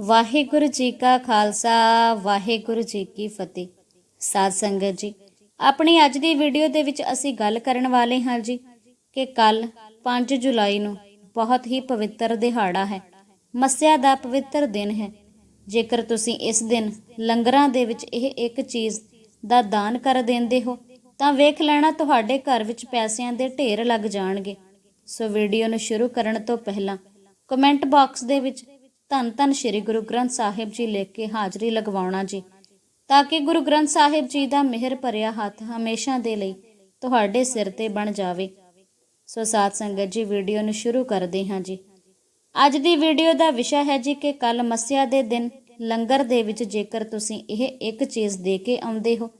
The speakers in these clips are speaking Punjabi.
ਵਾਹਿਗੁਰੂ ਜੀ ਕਾ ਖਾਲਸਾ, ਵਾਹਿਗੁਰੂ ਜੀ ਕੀ ਫਤਿਹ। ਸਾਧ ਸੰਗਤ ਜੀ, ਆਪਣੀ ਅੱਜ ਦੀ ਵੀਡੀਓ ਦੇ ਵਿੱਚ ਅਸੀਂ ਗੱਲ ਕਰਨ ਵਾਲੇ ਹਾਂ ਜੀ ਕਿ ਕੱਲ 5 ਜੁਲਾਈ ਨੂੰ ਬਹੁਤ ਹੀ ਪਵਿੱਤਰ ਦਿਹਾੜਾ ਹੈ, ਮੱਸਿਆ ਦਾ ਪਵਿੱਤਰ ਦਿਨ ਹੈ। ਜੇਕਰ ਤੁਸੀਂ ਇਸ ਦਿਨ ਲੰਗਰਾਂ ਦੇ ਵਿੱਚ ਇਹ ਇੱਕ ਚੀਜ਼ ਦਾ ਦਾਨ ਕਰ ਦਿੰਦੇ ਹੋ, ਤਾਂ ਵੇਖ ਲੈਣਾ ਤੁਹਾਡੇ ਘਰ ਵਿੱਚ ਪੈਸਿਆਂ ਦੇ ਢੇਰ ਲੱਗ ਜਾਣਗੇ। ਸੋ ਵੀਡੀਓ ਨੂੰ ਸ਼ੁਰੂ ਕਰਨ ਤੋਂ ਪਹਿਲਾਂ ਕਮੈਂਟ ਬਾਕਸ ਦੇ ਵਿੱਚ ਧੰਨ ਧੰਨ ਸ੍ਰੀ ਗੁਰੂ ਗ੍ਰੰਥ ਸਾਹਿਬ ਜੀ ਲਿਖ ਕੇ ਹਾਜ਼ਰੀ ਲਗਵਾਉਣਾ ਜੀ। ਤਾਂ ਕਿ ਗੁਰੂ ਗ੍ਰੰਥ ਸਾਹਿਬ ਜੀ ਦਾ ਮਿਹਰ ਭਰਿਆ ਹੱਥ ਹਮੇਸ਼ਾ ਦੇ ਲਈ ਤੁਹਾਡੇ ਸਿਰ ਤੇ ਬਣ ਜਾਵੇ। ਸੋ ਸਾਧ ਸੰਗਤ ਜੀ, ਵੀਡੀਓ ਨੂੰ ਸ਼ੁਰੂ ਕਰਦੇ ਹਾਂ ਜੀ। ਅੱਜ ਦੀ ਵੀਡੀਓ ਦਾ ਵਿਸ਼ਾ ਹੈ ਜੀ ਕਿ ਕੱਲ ਮੱਸਿਆ ਦੇ ਦਿਨ ਲੰਗਰ ਦੇ ਵਿੱਚ ਜੇਕਰ ਤੁਸੀਂ ਇਹ ਇੱਕ ਚੀਜ਼ ਦੇ ਕੇ ਆਉਂਦੇ ਹੋ,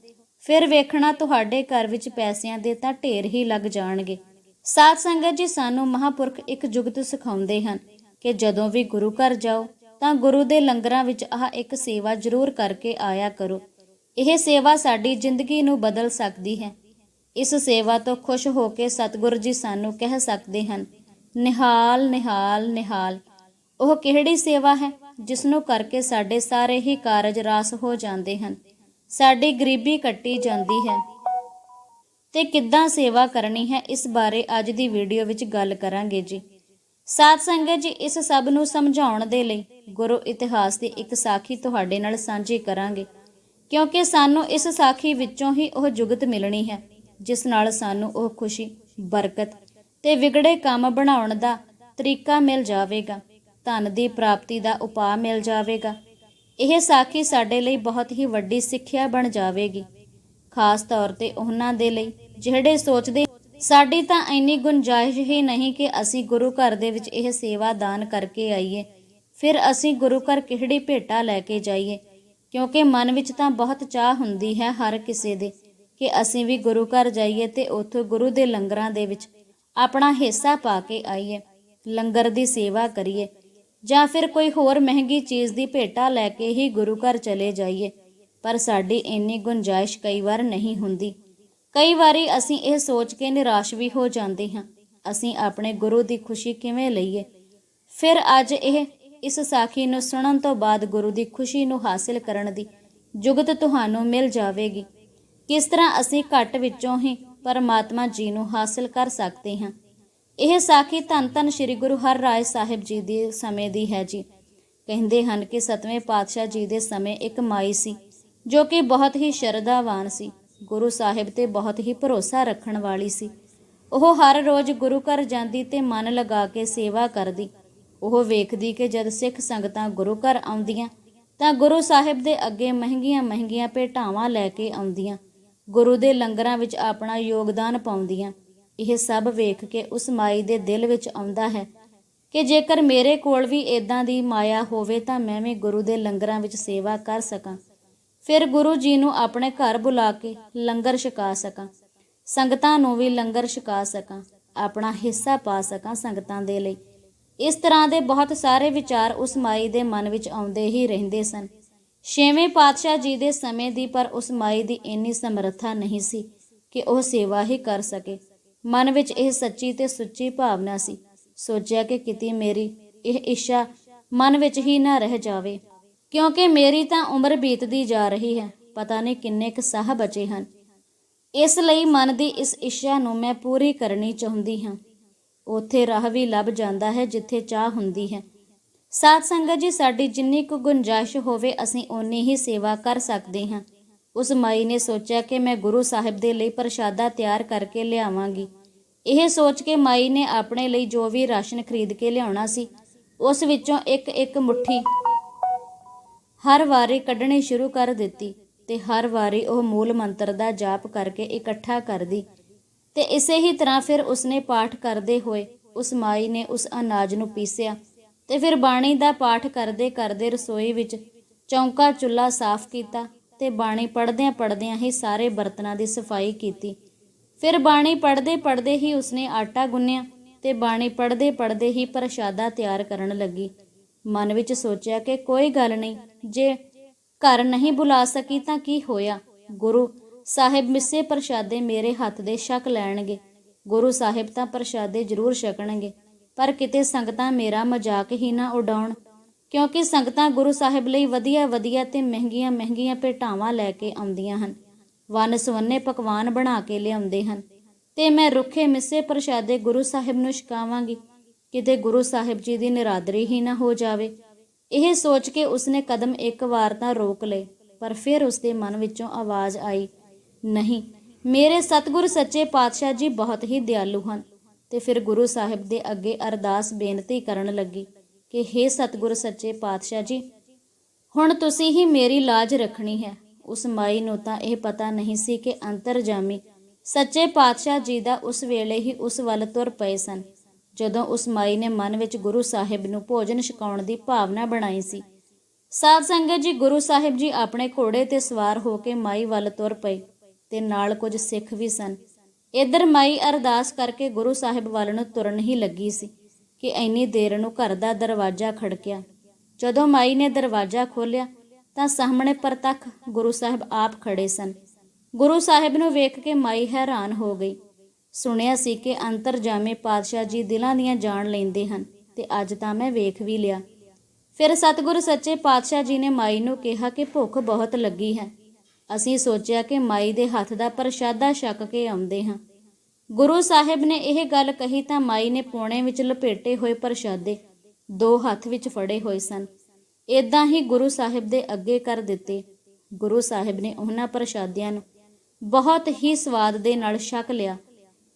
ਫਿਰ ਵੇਖਣਾ ਤੁਹਾਡੇ ਘਰ ਵਿੱਚ ਪੈਸਿਆਂ ਦੇ ਤਾਂ ਢੇਰ ਹੀ ਲੱਗ ਜਾਣਗੇ। ਸਾਧ ਸੰਗਤ ਜੀ, ਸਾਨੂੰ ਮਹਾਪੁਰਖ ਇੱਕ ਜੁਗਤ ਸਿਖਾਉਂਦੇ ਹਨ ਕਿ ਜਦੋਂ ਵੀ ਗੁਰੂ ਘਰ ਜਾਓ, ਤਾਂ ਗੁਰੂ ਦੇ ਲੰਗਰਾਂ ਵਿੱਚ ਆਹ ਇੱਕ ਸੇਵਾ ਜ਼ਰੂਰ ਕਰਕੇ ਆਇਆ ਕਰੋ। ਇਹ ਸੇਵਾ ਸਾਡੀ ਜ਼ਿੰਦਗੀ ਨੂੰ ਬਦਲ ਸਕਦੀ ਹੈ। ਇਸ ਸੇਵਾ ਤੋਂ ਖੁਸ਼ ਹੋ ਕੇ ਸਤਿਗੁਰੂ ਜੀ ਸਾਨੂੰ ਕਹਿ ਸਕਦੇ ਹਨ, ਨਿਹਾਲ ਨਿਹਾਲ ਨਿਹਾਲ। ਉਹ ਕਿਹੜੀ ਸੇਵਾ ਹੈ ਜਿਸ ਨੂੰ ਕਰਕੇ ਸਾਡੇ ਸਾਰੇ ਹੀ ਕਾਰਜ ਰਾਸ ਹੋ ਜਾਂਦੇ ਹਨ? ਸਾਡੀ ਗਰੀਬੀ ਕੱਟੀ ਜਾਂਦੀ ਹੈ। ਤੇ ਕਿੱਦਾਂ ਸੇਵਾ ਕਰਨੀ ਹੈ, ਇਸ ਬਾਰੇ ਅੱਜ ਦੀ ਵੀਡੀਓ ਵਿੱਚ ਗੱਲ ਕਰਾਂਗੇ ਜੀ। ਸਾਧ ਸੰਗਤ ਜੀ, ਇਸ ਸਭ ਨੂੰ ਸਮਝਾਉਣ ਦੇ ਲਈ ਗੁਰੂ ਇਤਿਹਾਸ ਦੀ ਇੱਕ ਸਾਖੀ ਤੁਹਾਡੇ ਨਾਲ ਸਾਂਝੀ ਕਰਾਂਗੇ। ਕਿਉਂਕਿ ਸਾਨੂੰ ਇਸ ਸਾਖੀ ਵਿੱਚੋਂ ਹੀ ਉਹ ਜੁਗਤ ਮਿਲਣੀ ਹੈ, ਜਿਸ ਨਾਲ ਸਾਨੂੰ ਉਹ ਖੁਸ਼ੀ, ਬਰਕਤ ਤੇ ਵਿਗੜੇ ਕੰਮ ਬਣਾਉਣ ਦਾ ਤਰੀਕਾ ਮਿਲ ਜਾਵੇਗਾ। ਧਨ ਦੀ ਪ੍ਰਾਪਤੀ ਦਾ ਉਪਾਅ ਮਿਲ ਜਾਵੇਗਾ। ਇਹ ਸਾਖੀ ਸਾਡੇ ਲਈ ਬਹੁਤ ਹੀ ਵੱਡੀ ਸਿੱਖਿਆ ਬਣ ਜਾਵੇਗੀ। ਖਾਸ ਤੌਰ ਤੇ ਉਹਨਾਂ ਦੇ ਲਈ, ਜਿਹੜੇ ਸੋਚਦੇ ਸਾਡੀ ਤਾਂ ਇੰਨੀ ਗੁੰਜਾਇਸ਼ ਹੀ ਨਹੀਂ ਕਿ ਅਸੀਂ ਗੁਰੂ ਘਰ ਦੇ ਵਿੱਚ ਇਹ ਸੇਵਾ ਦਾਨ ਕਰਕੇ ਆਈਏ। ਫਿਰ ਅਸੀਂ ਗੁਰੂ ਘਰ ਕਿਹੜੀ ਭੇਟਾ ਲੈ ਕੇ ਜਾਈਏ? ਕਿਉਂਕਿ ਮਨ ਵਿੱਚ ਤਾਂ ਬਹੁਤ ਚਾਹ ਹੁੰਦੀ ਹੈ ਹਰ ਕਿਸੇ ਦੇ ਕਿ ਅਸੀਂ ਵੀ ਗੁਰੂ ਘਰ ਜਾਈਏ ਤੇ ਉੱਥੋਂ ਗੁਰੂ ਦੇ ਲੰਗਰਾਂ ਦੇ ਵਿੱਚ ਆਪਣਾ ਹਿੱਸਾ ਪਾ ਕੇ ਆਈਏ, ਲੰਗਰ ਦੀ ਸੇਵਾ ਕਰੀਏ ਜਾਂ ਫਿਰ ਕੋਈ ਹੋਰ ਮਹਿੰਗੀ ਚੀਜ਼ ਦੀ ਭੇਟਾ ਲੈ ਕੇ ਹੀ ਗੁਰੂ ਘਰ ਚਲੇ ਜਾਈਏ। ਪਰ ਸਾਡੀ ਇੰਨੀ ਗੁੰਜਾਇਸ਼ ਕਈ ਵਾਰ ਨਹੀਂ ਹੁੰਦੀ। ਕਈ ਵਾਰੀ ਅਸੀਂ ਇਹ ਸੋਚ ਕੇ ਨਿਰਾਸ਼ ਵੀ ਹੋ ਜਾਂਦੇ ਹਾਂ, ਅਸੀਂ ਆਪਣੇ ਗੁਰੂ ਦੀ ਖੁਸ਼ੀ ਕਿਵੇਂ ਲਈਏ? ਫਿਰ ਅੱਜ ਇਹ ਇਸ ਸਾਖੀ ਨੂੰ ਸੁਣਨ ਤੋਂ ਬਾਅਦ ਗੁਰੂ ਦੀ ਖੁਸ਼ੀ ਨੂੰ ਹਾਸਿਲ ਕਰਨ ਦੀ ਜੁਗਤ ਤੁਹਾਨੂੰ ਮਿਲ ਜਾਵੇਗੀ। ਕਿਸ ਤਰ੍ਹਾਂ ਅਸੀਂ ਘੱਟ ਵਿੱਚੋਂ ਹੀ ਪਰਮਾਤਮਾ ਜੀ ਨੂੰ ਹਾਸਿਲ ਕਰ ਸਕਦੇ ਹਾਂ? ਇਹ ਸਾਖੀ ਧੰਨ ਧੰਨ ਸ੍ਰੀ ਗੁਰੂ ਹਰਿਰਾਏ ਸਾਹਿਬ ਜੀ ਦੇ ਸਮੇਂ ਦੀ ਹੈ ਜੀ। ਕਹਿੰਦੇ ਹਨ ਕਿ ਸਤਵੇਂ ਪਾਤਸ਼ਾਹ ਜੀ ਦੇ ਸਮੇਂ ਇੱਕ ਮਾਈ ਸੀ, ਜੋ ਕਿ ਬਹੁਤ ਹੀ ਸ਼ਰਧਾਵਾਨ ਸੀ। ਗੁਰੂ ਸਾਹਿਬ ਤੇ ਬਹੁਤ ਹੀ ਭਰੋਸਾ ਰੱਖਣ ਵਾਲੀ ਸੀ। ਉਹ ਹਰ ਰੋਜ਼ ਗੁਰੂ ਘਰ ਜਾਂਦੀ ਤੇ ਮਨ ਲਗਾ ਕੇ ਸੇਵਾ ਕਰਦੀ। ਉਹ ਵੇਖਦੀ ਕਿ ਜਦ ਸਿੱਖ ਸੰਗਤਾਂ ਗੁਰੂ ਘਰ ਆਉਂਦੀਆਂ, ਤਾਂ ਗੁਰੂ ਸਾਹਿਬ ਦੇ ਅੱਗੇ ਮਹਿੰਗੀਆਂ ਮਹਿੰਗੀਆਂ ਭੇਟਾਵਾਂ ਲੈ ਕੇ ਆਉਂਦੀਆਂ। ਗੁਰੂ ਦੇ ਲੰਗਰਾਂ ਵਿੱਚ ਆਪਣਾ ਯੋਗਦਾਨ ਪਾਉਂਦੀਆਂ। ਇਹ ਸਭ ਵੇਖ ਕੇ ਉਸ ਮਾਈ ਦੇ ਦਿਲ ਵਿੱਚ ਆਉਂਦਾ ਹੈ ਕਿ ਜੇਕਰ ਮੇਰੇ ਕੋਲ ਵੀ ਇਦਾਂ ਦੀ ਮਾਇਆ ਹੋਵੇ ਤਾਂ ਮੈਂ ਵੀ ਗੁਰੂ ਦੇ ਲੰਗਰਾਂ ਵਿੱਚ ਸੇਵਾ ਕਰ ਸਕਾਂ। ਫਿਰ ਗੁਰੂ ਜੀ ਨੂੰ ਆਪਣੇ ਘਰ ਬੁਲਾ ਕੇ ਲੰਗਰ ਛਕਾ ਸਕਾਂ। ਸੰਗਤਾਂ ਨੂੰ ਵੀ ਲੰਗਰ ਛਕਾ ਸਕਾਂ, ਆਪਣਾ ਹਿੱਸਾ ਪਾ ਸਕਾਂ ਸੰਗਤਾਂ ਦੇ ਲਈ। ਇਸ ਤਰ੍ਹਾਂ ਦੇ ਬਹੁਤ ਸਾਰੇ ਵਿਚਾਰ ਉਸ ਮਾਈ ਦੇ ਮਨ ਵਿੱਚ ਆਉਂਦੇ ਹੀ ਰਹਿੰਦੇ ਸਨ। ਛੇਵੇਂ ਪਾਤਸ਼ਾਹ ਜੀ ਦੇ ਸਮੇਂ ਦੀ ਪਰ ਉਸ ਮਾਈ ਦੀ ਇੰਨੀ ਸਮਰੱਥਾ ਨਹੀਂ ਸੀ ਕਿ ਉਹ ਸੇਵਾ ਹੀ ਕਰ ਸਕੇ। ਮਨ ਵਿੱਚ ਇਹ ਸੱਚੀ ਤੇ ਸੁੱਚੀ ਭਾਵਨਾ ਸੀ। ਸੋਚਿਆ ਕਿ ਕਿਤੇ ਮੇਰੀ ਇਹ ਇੱਛਾ ਮਨ ਵਿੱਚ ਹੀ ਨਾ ਰਹਿ ਜਾਵੇ। ਕਿਉਂਕਿ ਮੇਰੀ ਤਾਂ ਉਮਰ ਬੀਤਦੀ ਜਾ ਰਹੀ ਹੈ, ਪਤਾ ਨਹੀਂ ਕਿੰਨੇ ਕੁ ਸਾਹ ਬਚੇ ਹਨ। ਇਸ ਲਈ ਮਨ ਦੀ ਇਸ ਇੱਛਾ ਨੂੰ ਮੈਂ ਪੂਰੀ ਕਰਨੀ ਚਾਹੁੰਦੀ ਹਾਂ। ਉੱਥੇ ਰਾਹ ਵੀ ਲੱਭ ਜਾਂਦਾ ਹੈ ਜਿੱਥੇ ਚਾਹ ਹੁੰਦੀ ਹੈ। ਸਾਧ ਸੰਗਤ ਜੀ, ਸਾਡੀ ਜਿੰਨੀ ਕੁ ਗੁੰਜਾਇਸ਼ ਹੋਵੇ, ਅਸੀਂ ਓਨੀ ਹੀ ਸੇਵਾ ਕਰ ਸਕਦੇ ਹਾਂ। ਉਸ ਮਾਈ ਨੇ ਸੋਚਿਆ ਕਿ ਮੈਂ ਗੁਰੂ ਸਾਹਿਬ ਦੇ ਲਈ ਪ੍ਰਸ਼ਾਦਾ ਤਿਆਰ ਕਰਕੇ ਲਿਆਵਾਂਗੀ। ਇਹ ਸੋਚ ਕੇ ਮਾਈ ਨੇ ਆਪਣੇ ਲਈ ਜੋ ਵੀ ਰਾਸ਼ਨ ਖਰੀਦ ਕੇ ਲਿਆਉਣਾ ਸੀ, ਉਸ ਵਿੱਚੋਂ ਇੱਕ ਇੱਕ ਮੁਠੀ ਹਰ ਵਾਰੀ ਕੱਢਣੀ ਸ਼ੁਰੂ ਕਰ ਦਿੱਤੀ ਤੇ ਹਰ ਵਾਰੀ ਉਹ ਮੂਲ ਮੰਤਰ ਦਾ ਜਾਪ ਕਰਕੇ ਇਕੱਠਾ ਕਰਦੀ ਤੇ ਇਸੇ ਹੀ ਤਰ੍ਹਾਂ ਫਿਰ ਉਸਨੇ ਪਾਠ ਕਰਦੇ ਹੋਏ ਉਸ ਮਾਈ ਨੇ ਉਸ ਅਨਾਜ ਨੂੰ ਪੀਸਿਆ ਤੇ ਫਿਰ ਬਾਣੀ ਦਾ ਪਾਠ ਕਰਦੇ ਕਰਦੇ ਰਸੋਈ ਵਿੱਚ ਚੌਂਕਾ ਚੁੱਲ੍ਹਾ ਸਾਫ਼ ਕੀਤਾ ਤੇ ਬਾਣੀ ਪੜਦਿਆਂ ਪੜਦਿਆਂ ਹੀ ਸਾਰੇ ਬਰਤਨਾਂ ਦੀ ਸਫ਼ਾਈ ਕੀਤੀ। ਫਿਰ ਬਾਣੀ ਪੜਦੇ ਪੜਦੇ ਹੀ ਉਸਨੇ ਆਟਾ ਗੁੰਨਿਆ ਤੇ ਬਾਣੀ ਪੜਦੇ ਪੜਦੇ ਹੀ ਪ੍ਰਸ਼ਾਦਾ ਤਿਆਰ ਕਰਨ ਲੱਗੀ। ਮਨ ਵਿੱਚ ਸੋਚਿਆ ਕਿ ਕੋਈ ਗੱਲ ਨਹੀਂ ਜੇ ਘਰ ਨਹੀਂ ਬੁਲਾ ਸਕੀ ਤਾਂ ਕੀ ਹੋਇਆ? ਗੁਰੂ ਸਾਹਿਬ ਮਿੱਸੇ ਪ੍ਰਸ਼ਾਦੇ ਮੇਰੇ ਹੱਥ ਦੇ ਛਕ ਲੈਣਗੇ। ਗੁਰੂ ਸਾਹਿਬ ਤਾਂ ਪ੍ਰਸ਼ਾਦੇ ਜ਼ਰੂਰ ਛਕਣਗੇ। ਪਰ ਕਿਤੇ ਸੰਗਤਾਂ ਮੇਰਾ ਮਜ਼ਾਕ ਹੀ ਨਾ ਉਡਾਉਣ। ਕਿਉਂਕਿ ਸੰਗਤਾਂ ਗੁਰੂ ਸਾਹਿਬ ਲਈ ਵਧੀਆ ਵਧੀਆ ਤੇ ਮਹਿੰਗੀਆਂ ਮਹਿੰਗੀਆਂ ਭੇਟਾਵਾਂ ਲੈ ਕੇ ਆਉਂਦੀਆਂ ਹਨ। ਵੰਨ ਸਵੰਨੇ ਪਕਵਾਨ ਬਣਾ ਕੇ ਲਿਆਉਂਦੇ ਹਨ। ਤੇ ਮੈਂ ਰੁੱਖੇ ਮਿੱਸੇ ਪ੍ਰਸ਼ਾਦੇ ਗੁਰੂ ਸਾਹਿਬ ਨੂੰ ਛਕਾਵਾਂਗੀ। ਕਿਤੇ ਗੁਰੂ ਸਾਹਿਬ ਜੀ ਦੀ ਨਿਰਾਦਰੀ ਹੀ ਨਾ ਹੋ ਜਾਵੇ। ਇਹ ਸੋਚ ਕੇ ਉਸਨੇ ਕਦਮ ਇੱਕ ਵਾਰ ਤਾਂ ਰੋਕ ਲਏ, ਪਰ ਫਿਰ ਉਸਦੇ ਮਨ ਵਿੱਚੋਂ ਆਵਾਜ਼ ਆਈ, ਨਹੀਂ, ਮੇਰੇ ਸਤਿਗੁਰ ਸੱਚੇ ਪਾਤਸ਼ਾਹ ਜੀ ਬਹੁਤ ਹੀ ਦਿਆਲੂ ਹਨ। ਤੇ ਫਿਰ ਗੁਰੂ ਸਾਹਿਬ ਦੇ ਅੱਗੇ ਅਰਦਾਸ ਬੇਨਤੀ ਕਰਨ ਲੱਗੀ ਕਿ हे ਸਤਿਗੁਰ ਸੱਚੇ ਪਾਤਸ਼ਾਹ ਜੀ, ਹੁਣ ਤੁਸੀਂ ਹੀ ਮੇਰੀ ਲਾਜ ਰੱਖਣੀ ਹੈ। ਉਸ ਮਾਈ ਨੂੰ ਤਾਂ ਇਹ ਪਤਾ ਨਹੀਂ ਸੀ ਕਿ ਅੰਤਰਜਾਮੀ ਸੱਚੇ ਪਾਤਸ਼ਾਹ ਜੀ ਦਾ ਉਸ ਵੇਲੇ ਹੀ ਉਸ ਵੱਲ ਤੁਰ ਪਏ ਸਨ। ਜਦੋਂ ਉਸ ਮਾਈ ਨੇ ਮਨ ਵਿੱਚ ਗੁਰੂ ਸਾਹਿਬ ਨੂੰ ਭੋਜਨ ਛਕਾਉਣ ਦੀ ਭਾਵਨਾ ਬਣਾਈ ਸੀ। ਸਾਧ ਸੰਗਤ ਜੀ, ਗੁਰੂ ਸਾਹਿਬ ਜੀ ਆਪਣੇ ਘੋੜੇ ਤੇ ਸਵਾਰ ਹੋ ਕੇ ਮਾਈ ਵੱਲ ਤੁਰ ਪਏ ਤੇ ਨਾਲ ਕੁਝ ਸਿੱਖ ਵੀ ਸਨ। ਇਧਰ ਮਾਈ ਅਰਦਾਸ ਕਰਕੇ ਗੁਰੂ ਸਾਹਿਬ ਵੱਲ ਨੂੰ ਤੁਰਨ ਹੀ ਲੱਗੀ ਸੀ ਕਿ ਇੰਨੀ ਦੇਰ ਨੂੰ ਘਰ ਦਾ ਦਰਵਾਜ਼ਾ ਖੜਕਿਆ। ਜਦੋਂ ਮਾਈ ਨੇ ਦਰਵਾਜ਼ਾ ਖੋਲ੍ਹਿਆ ਤਾਂ ਸਾਹਮਣੇ ਪ੍ਰਤੱਖ ਗੁਰੂ ਸਾਹਿਬ ਆਪ ਖੜੇ ਸਨ। ਗੁਰੂ ਸਾਹਿਬ ਨੂੰ ਵੇਖ ਕੇ ਮਾਈ ਹੈਰਾਨ ਹੋ ਗਈ। ਸੁਣਿਆ ਸੀ ਕਿ ਅੰਤਰਜਾਮੇ ਪਾਤਸ਼ਾਹ ਜੀ ਦਿਲਾਂ ਦੀਆਂ ਜਾਣ ਲੈਂਦੇ ਹਨ ਤੇ ਅੱਜ ਤਾਂ ਮੈਂ ਵੇਖ ਵੀ ਲਿਆ। ਫਿਰ ਸਤਿਗੁਰੂ ਸੱਚੇ ਪਾਤਸ਼ਾਹ ਜੀ ਨੇ ਮਾਈ ਨੂੰ ਕਿਹਾ ਕਿ ਭੁੱਖ ਬਹੁਤ ਲੱਗੀ ਹੈ। ਅਸੀਂ ਸੋਚਿਆ ਕਿ ਮਾਈ ਦੇ ਹੱਥ ਦਾ ਪ੍ਰਸ਼ਾਦਾ ਛਕ ਕੇ ਆਉਂਦੇ ਹਾਂ। ਗੁਰੂ ਸਾਹਿਬ ਨੇ ਇਹ ਗੱਲ ਕਹੀ ਤਾਂ ਮਾਈ ਨੇ ਪੋਣੇ ਵਿੱਚ ਲਪੇਟੇ ਹੋਏ ਪ੍ਰਸ਼ਾਦੇ ਦੋ ਹੱਥ ਵਿੱਚ ਫੜੇ ਹੋਏ ਸਨ। ਇਦਾਂ ਹੀ ਗੁਰੂ ਸਾਹਿਬ ਦੇ ਅੱਗੇ ਕਰ ਦਿੱਤੇ। ਗੁਰੂ ਸਾਹਿਬ ਨੇ ਉਹਨਾਂ ਪ੍ਰਸ਼ਾਦਿਆਂ ਨੂੰ ਬਹੁਤ ਹੀ ਸਵਾਦ ਦੇ ਨਾਲ ਛਕ ਲਿਆ।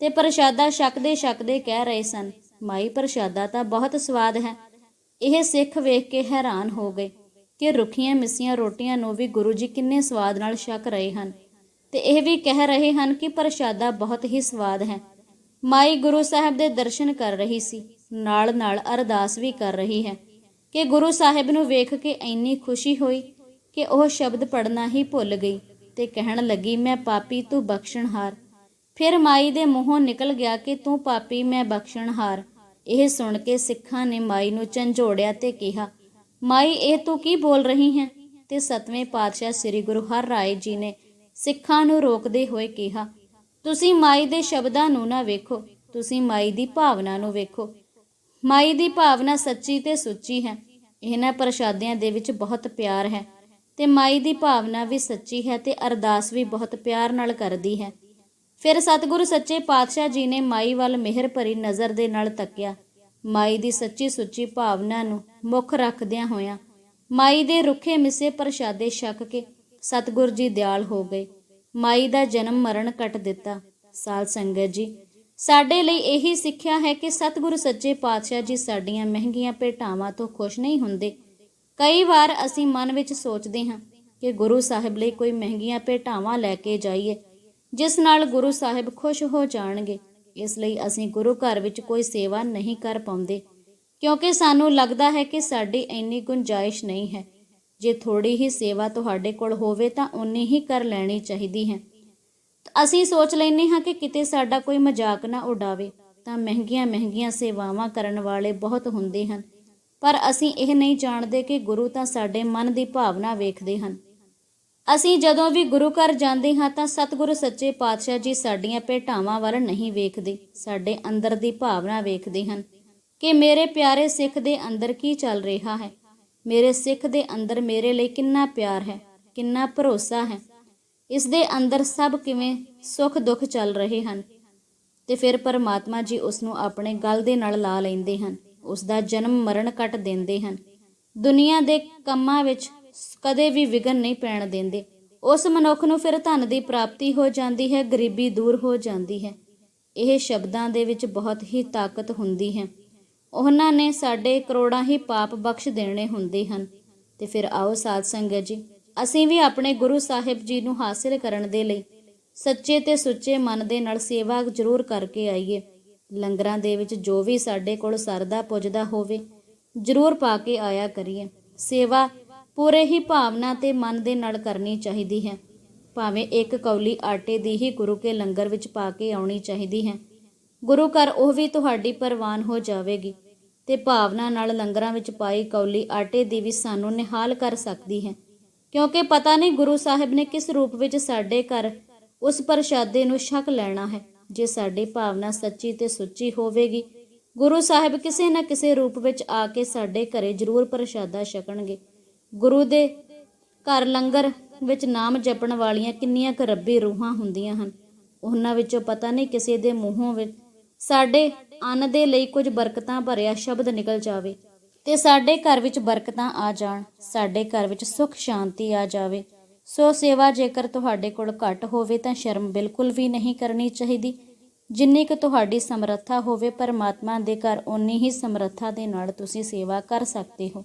ਤੇ ਪ੍ਰਸ਼ਾਦਾ ਛਕਦੇ ਛਕਦੇ ਕਹਿ ਰਹੇ ਸਨ, ਮਾਈ ਪ੍ਰਸ਼ਾਦਾ ਤਾਂ ਬਹੁਤ ਸਵਾਦ ਹੈ। ਇਹ ਸਿੱਖ ਵੇਖ ਕੇ ਹੈਰਾਨ ਹੋ ਗਏ ਕਿ ਰੁੱਖੀਆਂ ਮਿੱਸੀਆਂ ਰੋਟੀਆਂ ਨੂੰ ਵੀ ਗੁਰੂ ਜੀ ਕਿੰਨੇ ਸਵਾਦ ਨਾਲ ਛਕ ਰਹੇ ਹਨ। ਤੇ ਇਹ ਵੀ ਕਹਿ ਰਹੇ ਹਨ ਕਿ ਪ੍ਰਸ਼ਾਦਾ ਬਹੁਤ ਹੀ ਸਵਾਦ ਹੈ। ਮਾਈ ਗੁਰੂ ਸਾਹਿਬ ਦੇ ਦਰਸ਼ਨ ਕਰ ਰਹੀ ਸੀ, ਨਾਲ ਨਾਲ ਅਰਦਾਸ ਵੀ ਕਰ ਰਹੀ ਹੈ ਕਿ ਗੁਰੂ ਸਾਹਿਬ ਨੂੰ ਵੇਖ ਕੇ ਇੰਨੀ ਖੁਸ਼ੀ ਹੋਈ ਕਿ ਉਹ ਸ਼ਬਦ ਪੜਨਾ ਹੀ ਭੁੱਲ ਗਈ ਤੇ ਕਹਿਣ ਲੱਗੀ, ਮੈਂ ਪਾਪੀ ਤੂੰ ਬਖਸ਼ਣਹਾਰ। ਫਿਰ ਮਾਈ ਦੇ ਮੂੰਹੋਂ ਨਿਕਲ ਗਿਆ ਕਿ ਤੂੰ ਪਾਪੀ, ਮੈਂ ਬਖਸ਼ਣਹਾਰ ਇਹ ਸੁਣ ਕੇ ਸਿੱਖਾਂ ਨੇ ਮਾਈ ਨੂੰ ਝੰਜੋੜਿਆ ਤੇ ਕਿਹਾ, ਮਾਈ, ਇਹ ਤੂੰ ਕੀ ਬੋਲ ਰਹੀ ਹੈ? ਤੇ ਸਤਵੇਂ ਪਾਤਸ਼ਾਹ ਸ੍ਰੀ ਗੁਰੂ ਹਰ ਰਾਏ ਜੀ ਨੇ ਸਿੱਖਾਂ ਨੂੰ ਰੋਕਦੇ ਹੋਏ ਕਿਹਾ, ਤੁਸੀਂ ਮਾਈ ਦੇ ਸ਼ਬਦਾਂ ਨੂੰ ਨਾ ਵੇਖੋ, ਤੁਸੀਂ ਮਾਈ ਦੀ ਭਾਵਨਾ ਨੂੰ ਵੇਖੋ। ਮਾਈ ਦੀ ਭਾਵਨਾ ਸੱਚੀ ਤੇ ਸੁੱਚੀ ਹੈ। ਇਹਨਾਂ ਪ੍ਰਸ਼ਾਦਿਆਂ ਦੇ ਵਿੱਚ ਬਹੁਤ ਪਿਆਰ ਹੈ। ਤੇ ਮਾਈ ਦੀ ਭਾਵਨਾ ਵੀ ਸੱਚੀ ਹੈ ਤੇ ਅਰਦਾਸ ਵੀ ਬਹੁਤ ਪਿਆਰ ਨਾਲ ਕਰਦੀ ਹੈ। ਫਿਰ ਸਤਿਗੁਰੂ ਸੱਚੇ ਪਾਤਸ਼ਾਹ ਜੀ ਨੇ ਮਾਈ ਵੱਲ ਮਿਹਰ ਭਰੀ ਨਜ਼ਰ ਦੇ ਨਾਲ ਤੱਕਿਆ। ਮਾਈ ਦੀ ਸੱਚੀ ਸੁੱਚੀ ਭਾਵਨਾ ਨੂੰ ਮੁੱਖ ਰੱਖਦਿਆਂ ਹੋਇਆਂ ਮਾਈ ਦੇ ਰੁੱਖੇ ਮਿੱਸੇ ਪ੍ਰਸ਼ਾਦੇ ਛਕ ਕੇ ਸਤਿਗੁਰ ਜੀ ਦਿਆਲ ਹੋ ਗਏ। ਮਾਈ ਦਾ ਜਨਮ ਮਰਨ ਕੱਟ ਦਿੱਤਾ। ਸਾਲ ਸੰਗਤ ਜੀ, ਸਾਡੇ ਲਈ ਇਹੀ ਸਿੱਖਿਆ ਹੈ ਕਿ ਸਤਿਗੁਰੂ ਸੱਚੇ ਪਾਤਸ਼ਾਹ ਜੀ ਸਾਡੀਆਂ ਮਹਿੰਗੀਆਂ ਭੇਟਾਵਾਂ ਤੋਂ ਖੁਸ਼ ਨਹੀਂ ਹੁੰਦੇ। ਕਈ ਵਾਰ ਅਸੀਂ ਮਨ ਵਿੱਚ ਸੋਚਦੇ ਹਾਂ ਕਿ ਗੁਰੂ ਸਾਹਿਬ ਲਈ ਕੋਈ ਮਹਿੰਗੀਆਂ ਭੇਟਾਵਾਂ ਲੈ ਕੇ ਜਾਈਏ। ਜਿਸ ਨਾਲ ਗੁਰੂ ਸਾਹਿਬ ਖੁਸ਼ ਹੋ ਜਾਣਗੇ। ਇਸ ਲਈ ਅਸੀਂ ਗੁਰੂ ਘਰ ਵਿੱਚ ਕੋਈ ਸੇਵਾ ਨਹੀਂ ਕਰ ਪਾਉਂਦੇ, ਕਿਉਂਕਿ ਸਾਨੂੰ ਲੱਗਦਾ ਹੈ ਕਿ ਸਾਡੀ ਇੰਨੀ ਗੁੰਜਾਇਸ਼ ਨਹੀਂ ਹੈ। ਜੇ ਥੋੜੀ ਹੀ ਸੇਵਾ ਤੁਹਾਡੇ ਕੋਲ ਹੋਵੇ ਤਾਂ ਉਨੀ ਹੀ ਕਰ ਲੈਣੀ ਚਾਹੀਦੀ ਹੈ। ਅਸੀਂ ਸੋਚ ਲੈਂਦੇ ਹਾਂ ਕਿ ਕਿਤੇ ਸਾਡਾ ਕੋਈ ਮਜ਼ਾਕ ਨਾ ਉਡਾਵੇ, ਤਾਂ ਮਹਿੰਗੀਆਂ ਮਹਿੰਗੀਆਂ ਸੇਵਾਵਾਂ ਕਰਨ ਵਾਲੇ ਬਹੁਤ ਹੁੰਦੇ ਹਨ। ਪਰ ਅਸੀਂ ਇਹ ਨਹੀਂ ਜਾਣਦੇ ਕਿ ਗੁਰੂ ਤਾਂ ਸਾਡੇ ਮਨ ਦੀ ਭਾਵਨਾ ਵੇਖਦੇ ਹਨ। ਅਸੀਂ ਜਦੋਂ ਵੀ ਗੁਰੂ ਘਰ ਜਾਂਦੇ ਹਾਂ ਤਾਂ ਸਤਿਗੁਰੂ ਸੱਚੇ ਪਾਤਸ਼ਾਹ ਜੀ ਸਾਡੀਆਂ ਭੇਟਾਵਾਂ ਵੱਲ ਨਹੀਂ ਵੇਖਦੇ, ਸਾਡੇ ਅੰਦਰ ਦੀ ਭਾਵਨਾ ਵੇਖਦੇ ਹਨ ਕਿ ਮੇਰੇ ਪਿਆਰੇ ਸਿੱਖ ਦੇ ਅੰਦਰ ਕੀ ਚੱਲ ਰਿਹਾ ਹੈ। ਮੇਰੇ ਸਿੱਖ ਦੇ ਅੰਦਰ ਮੇਰੇ ਲਈ ਕਿੰਨਾ ਪਿਆਰ ਹੈ, ਕਿੰਨਾ ਭਰੋਸਾ ਹੈ। ਇਸ ਦੇ ਅੰਦਰ ਸਭ ਕਿਵੇਂ ਸੁੱਖ ਦੁੱਖ ਚੱਲ ਰਹੇ ਹਨ। ਤੇ ਫਿਰ ਪਰਮਾਤਮਾ ਜੀ ਉਸ ਨੂੰ ਆਪਣੇ ਗਲ ਦੇ ਨਾਲ ਲਾ ਲੈਂਦੇ ਹਨ ਉਸ ਦਾ ਜਨਮ ਮਰਨ ਕੱਟ ਦਿੰਦੇ ਹਨ। ਦੁਨੀਆ ਦੇ ਕੰਮਾਂ ਵਿੱਚ ਕਦੇ ਵੀ ਵਿਗਨ ਨਹੀਂ ਪੈਣ ਦਿੰਦੇ। ਉਸ ਮਨੁੱਖ ਨੂੰ ਫਿਰ ਧਨ ਦੀ ਪ੍ਰਾਪਤੀ ਹੋ ਜਾਂਦੀ ਹੈ, ਗਰੀਬੀ ਦੂਰ ਹੋ ਜਾਂਦੀ ਹੈ। ਇਹ ਸ਼ਬਦਾਂ ਦੇ ਵਿੱਚ ਬਹੁਤ ਹੀ ਤਾਕਤ ਹੁੰਦੀ ਹੈ। ਉਹਨਾਂ ਨੇ ਸਾਡੇ ਕਰੋੜਾਂ ਹੀ ਪਾਪ ਬਖਸ਼ ਦੇਣੇ ਹੁੰਦੇ ਹਨ। ਤੇ ਫਿਰ ਆਓ ਸਾਧ ਸੰਗਤ ਜੀ, ਅਸੀਂ ਵੀ ਆਪਣੇ ਗੁਰੂ ਸਾਹਿਬ ਜੀ ਨੂੰ ਹਾਸਿਲ ਕਰਨ ਦੇ ਲਈ ਸੱਚੇ ਤੇ ਸੁੱਚੇ ਮਨ ਦੇ ਨਾਲ ਸੇਵਾ ਜ਼ਰੂਰ ਕਰਕੇ ਆਈਏ। ਲੰਗਰਾਂ ਦੇ ਵਿੱਚ ਜੋ ਵੀ ਸਾਡੇ ਕੋਲ ਸਰਦਾ ਪੁੱਜਦਾ ਹੋਵੇ, ਜ਼ਰੂਰ ਪਾ ਕੇ ਆਇਆ ਕਰੀਏ। ਸੇਵਾ ਪੂਰੇ ਹੀ ਭਾਵਨਾ ਤੇ ਮਨ ਦੇ ਨਾਲ ਕਰਨੀ ਚਾਹੀਦੀ ਹੈ। ਭਾਵੇਂ ਇੱਕ ਕੌਲੀ ਆਟੇ ਦੀ ਹੀ ਗੁਰੂ ਕੇ ਲੰਗਰ ਵਿੱਚ ਪਾ ਕੇ ਆਉਣੀ ਚਾਹੀਦੀ ਹੈ। ਗੁਰੂ ਘਰ ਉਹ ਵੀ ਤੁਹਾਡੀ ਪ੍ਰਵਾਨ ਹੋ ਜਾਵੇਗੀ ਤੇ ਭਾਵਨਾ ਨਾਲ ਲੰਗਰਾਂ ਵਿੱਚ ਪਾਈ ਕੌਲੀ ਆਟੇ ਦੀ ਵੀ ਸਾਨੂੰ ਨਿਹਾਲ ਕਰ ਸਕਦੀ ਹੈ। ਕਿਉਂਕਿ ਪਤਾ ਨਹੀਂ ਗੁਰੂ ਸਾਹਿਬ ਨੇ ਕਿਸ ਰੂਪ ਵਿੱਚ ਸਾਡੇ ਘਰ ਉਸ ਪ੍ਰਸ਼ਾਦੇ ਨੂੰ ਛਕ ਲੈਣਾ ਹੈ। ਜੇ ਸਾਡੀ ਭਾਵਨਾ ਸੱਚੀ ਤੇ ਸੁੱਚੀ ਹੋਵੇਗੀ, ਗੁਰੂ ਸਾਹਿਬ ਕਿਸੇ ਨਾ ਕਿਸੇ ਰੂਪ ਵਿੱਚ ਆ ਕੇ ਸਾਡੇ ਘਰੇ ਜ਼ਰੂਰ ਪ੍ਰਸ਼ਾਦਾ ਛਕਣਗੇ। ਗੁਰੂ ਦੇ ਘਰ ਲੰਗਰ ਵਿੱਚ ਨਾਮ ਜਪਣ ਵਾਲੀਆਂ ਕਿੰਨੀਆਂ ਕੁ ਰੱਬੀ ਰੂਹਾਂ ਹੁੰਦੀਆਂ ਹਨ। ਉਹਨਾਂ ਵਿੱਚੋਂ ਪਤਾ ਨਹੀਂ ਕਿਸੇ ਦੇ ਮੂੰਹੋਂ ਵਿੱਚ ਸਾਡੇ ਅੰਨ ਦੇ ਲਈ ਕੁਝ ਬਰਕਤਾਂ ਭਰਿਆ ਸ਼ਬਦ ਨਿਕਲ ਜਾਵੇ ਤੇ ਸਾਡੇ ਘਰ ਵਿੱਚ ਬਰਕਤਾਂ ਆ ਜਾਣ, ਸਾਡੇ ਘਰ ਵਿੱਚ ਸੁੱਖ ਸ਼ਾਂਤੀ ਆ ਜਾਵੇ। ਸੋ ਸੇਵਾ ਜੇਕਰ ਤੁਹਾਡੇ ਕੋਲ ਘੱਟ ਹੋਵੇ ਤਾਂ ਸ਼ਰਮ ਬਿਲਕੁਲ ਵੀ ਨਹੀਂ ਕਰਨੀ ਚਾਹੀਦੀ। ਜਿੰਨੀ ਕੁ ਤੁਹਾਡੀ ਸਮਰੱਥਾ ਹੋਵੇ, ਪਰਮਾਤਮਾ ਦੇ ਘਰ ਓਨੀ ਹੀ ਸਮਰੱਥਾ ਦੇ ਨਾਲ ਤੁਸੀਂ ਸੇਵਾ ਕਰ ਸਕਦੇ ਹੋ।